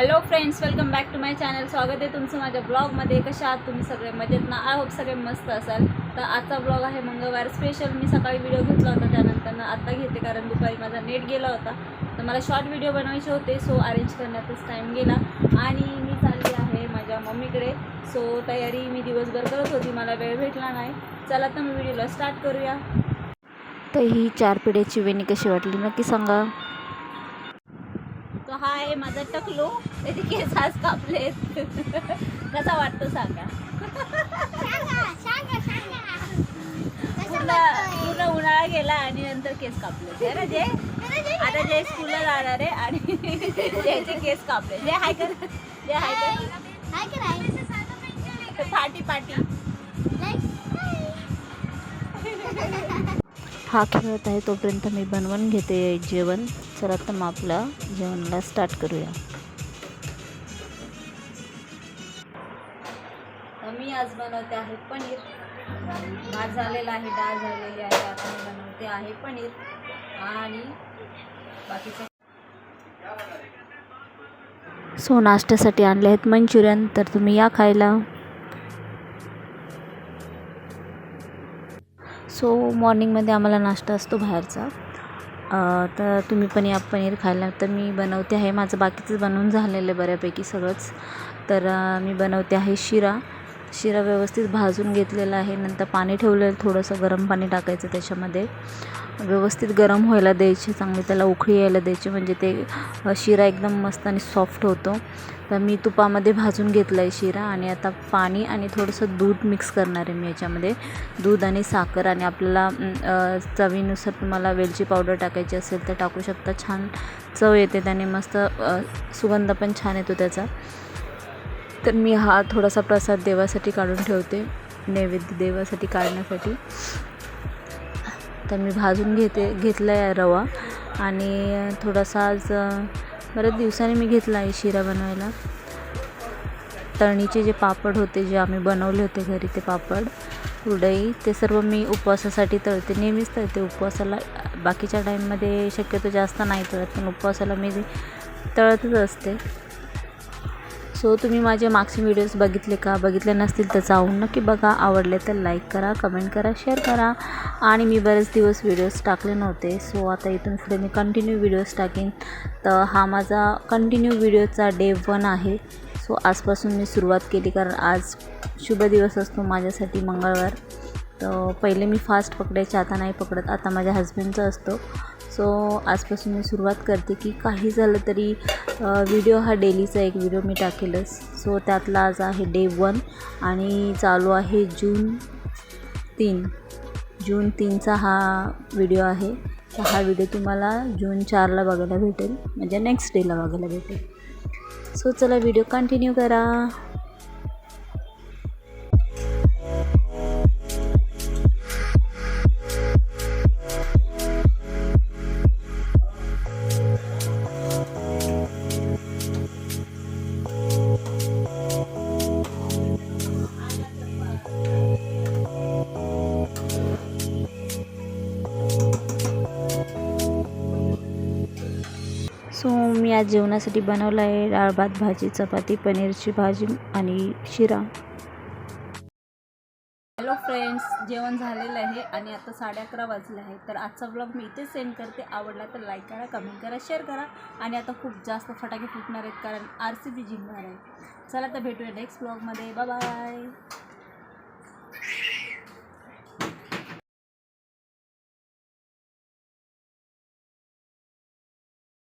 Hello friends welcome back to my channel स्वागत आहे तुमचं माझ्या ब्लॉगमध्ये कशा आहात तुम्ही सगळे? मजेत ना? आय होप सगळे मस्त असाल. तर आजचा ब्लॉग आहे मंगळवार. स्पेशल मी सकाळी व्हिडिओ घेतला होता. त्यानंतर आत्ता घेते कारण दुपारी माझा नेट गेला होता. तर मला शॉर्ट व्हिडिओ बनवायचे होते. सो अरेंज करण्यातच टाईम गेला. आणि मी चालली आहे माझ्या मम्मीकडे. सो तयारी मी दिवसभर करत होती. मला वेळ भेटला नाही. चला तर मी व्हिडिओला स्टार्ट करूया. तर ही चार पिढ्याची वेणी कशी वाटली? नक्की सांगा. तर हा आहे माझा टकलो. त्याचे केस आज कापलेत. कसा वाटतो सांगा. पूर्ण पूर्ण उन्हाळा गेला आणि नंतर केस कापले. है ना जे? आता जे स्कूलला जाणार आहे आणि त्याचे केस कापले. जे हाय कर जे हाय कर. पाटी पाटी हा खेळत आहे तोपर्यंत मी बनवून घेते जेवण. तर मग आपल्या जेवणाला स्टार्ट करूया. आज बनवते आहे पनीर. भात झालेला आहे डाळ झालेली आहे आता मी बनवते आहे पनीर. आणि बाकीचं. सो नाश्त्यासाठी आणले आहेत मंचुरियन तर तुम्ही या खायला. सो मॉर्निंगमध्ये आम्हाला नाश्ता असतो बाहेरचा. तर तुम्ही पण या पनीर खायला. तर मी बनवते आहे माझं बाकीचं बनवून झालेलं आहे बऱ्यापैकी सगळंच. तर मी बनवते आहे शिरा. शिरा व्यवस्थित भाजून घेतलेला आहे. नंतर पाणी ठेवलेलं थोडंसं गरम पाणी टाकायचं त्याच्यामध्ये. व्यवस्थित गरम व्हायला द्यायचे चांगले त्याला उकळी यायला द्यायची. म्हणजे ते शिरा एकदम मस्त आणि सॉफ्ट होतो. तर मी तुपामध्ये भाजून घेतलं आहे शिरा आणि आता पाणी आणि थोडंसं दूध मिक्स करणार आहे मी याच्यामध्ये. दूध आणि साखर आणि आपल्याला चवीनुसार तुम्हाला वेलची पावडर टाकायची असेल तर टाकू शकता. छान चव येते त्याने मस्त सुगंध पण छान येतो त्याचा. तर मी हा थोडासा प्रसाद देवासाठी काढून ठेवते नैवेद्य देवासाठी काढण्यासाठी. तर मी भाजून घेते घेतला आहे रवा आणि थोडासा आज बऱ्याच दिवसांनी मी घेतला आहे शिरा बनवायला. तळणीचे जे पापड होते जे आम्ही बनवले होते घरी ते पापड उडई ते सर्व मी उपवासासाठी तळते. नेहमीच तळते उपवासाला बाकीच्या टाईममध्ये शक्यतो जास्त नाही तळत पण उपवासाला मी तळतच असते. सो तुम्ही माझे मागचे व्हिडिओज बघितले का? बघितले नसतील तर जाऊन नक्की बघा. आवडले तर लाईक करा कमेंट करा शेअर करा. आणि मी बरेच दिवस व्हिडिओज टाकले नव्हते. सो आता इथून पुढे मी कंटिन्यू व्हिडिओज टाकेन. तर हा माझा कंटिन्यू व्हिडिओचा डे वन आहे. सो आजपासून मी सुरुवात केली कारण आज शुभ दिवस असतो माझ्यासाठी मंगळवार. तर पहिले मी फास्ट पकडायचे आता नाही पकडत. आता माझ्या हस्बंडचा असतो. सो आजपासून मी सुरुवात करते की काही झालं तरी व्हिडिओ हा डेलीचा एक व्हिडिओ मी टाकेलच. सो त्यातला आज आहे डे वन आणि चालू आहे जून तीन. जून तीनचा हा व्हिडिओ आहे. तर हा व्हिडिओ तुम्हाला जून चारला बघायला भेटेल. म्हणजे नेक्स्ट डेला बघायला भेटेल. सो चला व्हिडिओ कंटिन्यू करा. मी आज जेवणासाठी बनवलं आहे डाळ भात भाजी चपाती पनीरची भाजी आणि शिरा. हॅलो फ्रेंड्स जेवण झालेलं आहे आणि आता साडे अकरा वाजले आहे. तर आजचा ब्लॉग मी इथे सेंड करते. आवडला तर लाईक करा कमेंट करा शेअर करा. आणि आता खूप जास्त फटाके फुटणार आहेत कारण आर सी बी जिंकणार आहे. चला तर भेटूया नेक्स्ट ब्लॉगमध्ये बाय